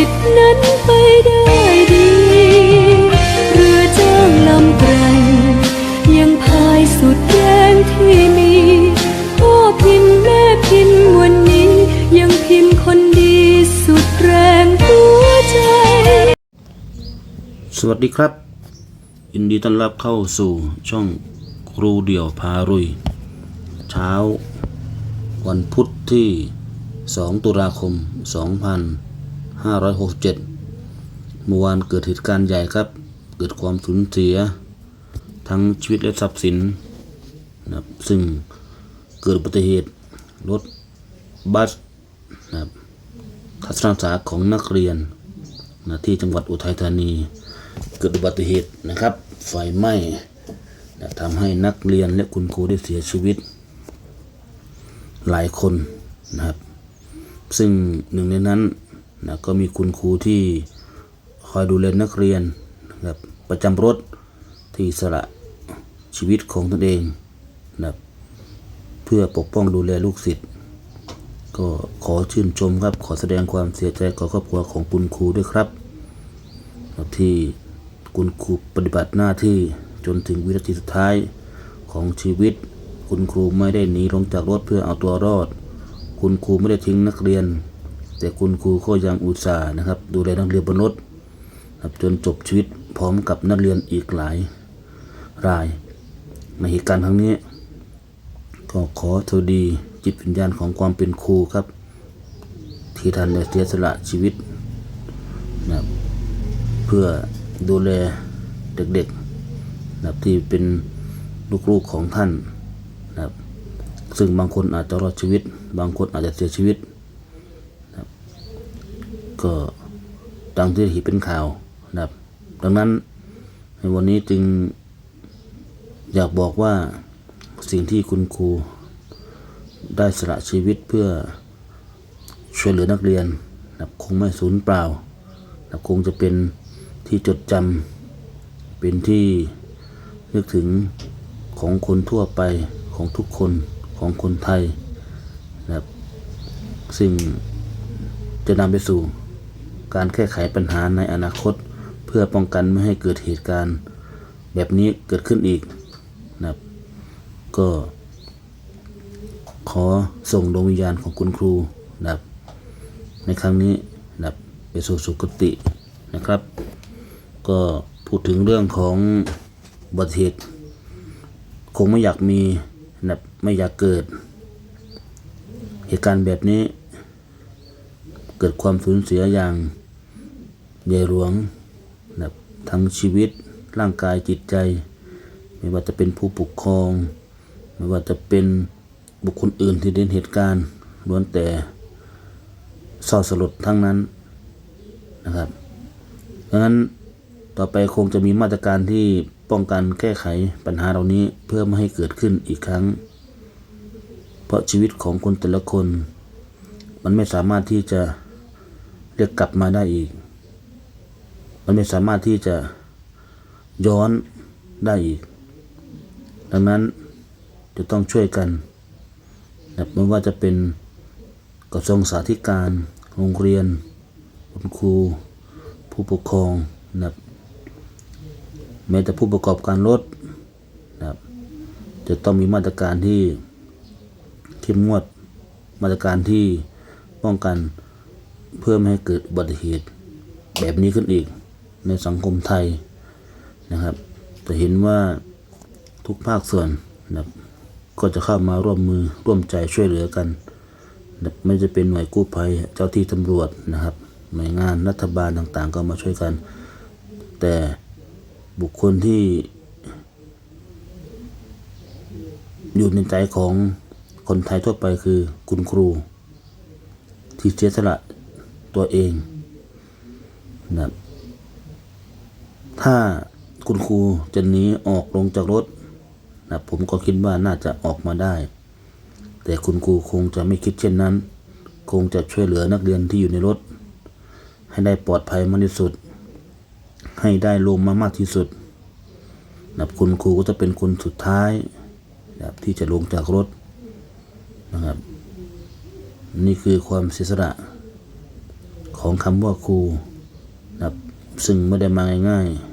ว่าสิทธินั้นไปได้ดี เรือจ้างลำไกลยังพายสุดแรงที่มีพ่อพิมพ์แม่พิมพ์วันนี้ ยังพิมพ์คนดีสุดแรงหัวใจ สวัสดีครับยินดีต้อนรับเข้าสู่ช่องครูเดี่ยวพารุย เช้า วันพุทธที่ 2 ตุลาคม 2567 เมื่อวานเกิดเหตุการณ์ใหญ่ครับ เกิดความสูญเสีย ทั้งชีวิตและทรัพย์สินนะครับซึ่งเกิดอุบัติเหตุรถบัสนะครับทัศนศึกษาของนักเรียนนะที่จังหวัดอุทัยธานี เกิดอุบัติเหตุนะครับ ไฟไหม้นะทำให้นักเรียนและคุณครูได้เสียชีวิต หลายคนนะครับ ซึ่งหนึ่งในนั้น นะก็มีคุณครูที่คอยดูแลนักเรียนนะครับประจำรถที่สละชีวิตของตนเองนะครับเพื่อปกป้องดูแลลูกศิษย์ก็ขอชื่นชมครับ ขอแสดงความเสียใจกับครอบครัวของคุณครูด้วยครับ ที่คุณครูปฏิบัติหน้าที่จนถึงวินาทีสุดท้ายของชีวิต คุณครูไม่ได้หนีลงจากรถเพื่อเอาตัวรอด คุณครูไม่ได้ทิ้งนักเรียน แต่คุณครูก็ยังอุตส่าห์นะครับ ดูแลนักเรียนบนรถครับจนจบชีวิตพร้อมกับนักเรียนอีกหลายราย ในเหตุการณ์ครั้งนี้ ก็ขอสวัสดีจิตวิญญาณของความเป็นครูครับ ที่ท่านได้เสียสละชีวิตนะเพื่อดูแลเด็กๆนะครับที่เป็นลูกๆของท่านนะครับซึ่งบางคนอาจจะรอดชีวิต บางคนอาจจะเสียชีวิต ก็ดังที่เห็นเป็นข่าวนะครับดังนั้นในวันนี้จึงอยากบอกว่าสิ่งที่คุณครูได้สละชีวิตเพื่อช่วยเหลือนักเรียนนะคงไม่สูญเปล่านะคงจะเป็นที่จดจำเป็นที่นึกถึงของคนทั่วไปของทุกคนของคนไทยนะครับซึ่งจะนำไปสู่ การแก้ไขปัญหาในอนาคต เพื่อป้องกันไม่ให้เกิดเหตุการณ์แบบนี้เกิดขึ้นอีกนะครับ ก็ ขอส่งดวงวิญญาณของคุณครูนะครับ ในครั้งนี้นะครับไปสู่สุคตินะครับ ก็พูดถึงเรื่องของบัติเหตุคงไม่อยากมีนะไม่อยากเกิด เหตุการณ์แบบนี้ เกิดความสูญเสียอย่าง ใหญ่หลวงนะทั้งชีวิตร่างกายจิตใจ ไม่ว่าจะเป็นผู้ปกครอง ไม่ว่าจะเป็นบุคคลอื่นที่เห็นเหตุการณ์ล้วนแต่เศร้าสลดทั้งนั้นนะครับดังนั้นต่อไปคงจะมีมาตรการที่ป้องกันแก้ไขปัญหาเหล่านี้เพื่อไม่ให้เกิดขึ้นอีกครั้ง เพราะชีวิตของคนแต่ละคน มันไม่สามารถที่จะเรียกกลับมาได้อีก มันไม่สามารถที่จะย้อนได้อีก ดังนั้นจะต้องช่วยกันนะไม่ว่าจะเป็นกระทรวงสาธิการ โรงเรียน คุณครู ผู้ปกครองนะแม้แต่ผู้ประกอบการรถนะจะต้องมีมาตรการที่เข้มงวด มาตรการที่ป้องกันเพื่อไม่ให้เกิดอุบัติเหตุแบบนี้ขึ้นอีก ในสังคมไทยนะครับจะเห็นว่าทุกภาคส่วนนะก็จะเข้ามาร่วมมือร่วมใจช่วยเหลือกันนะไม่จะเป็นหน่วยกู้ภัยเจ้าที่ตำรวจนะครับ หน่วยงานรัฐบาลต่างๆ ก็มาช่วยกัน แต่บุคคลที่ อยู่ในใจของคนไทยทั่วไปคือคุณครู ที่เสียสละตัวเองนะครับ ถ้าคุณครูจะหนีออกลงจากรถนะผมก็คิดว่าน่าจะออกมาได้ แต่คุณครูคงจะไม่คิดเช่นนั้น คงจะช่วยเหลือนักเรียนที่อยู่ในรถ ให้ได้ปลอดภัยมากที่สุด ให้ได้ลงมามากที่สุดนะคุณครูก็จะเป็นคนสุดท้ายนะที่จะลงจากรถนะครับ นี่คือความเสียสละของคำว่าครูนะซึ่งไม่ได้มาง่ายๆ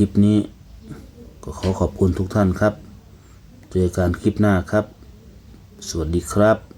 ลิปนี้ ก็ขอขอบคุณทุกท่านครับ เจอกันคลิปหน้าครับ สวัสดีครับ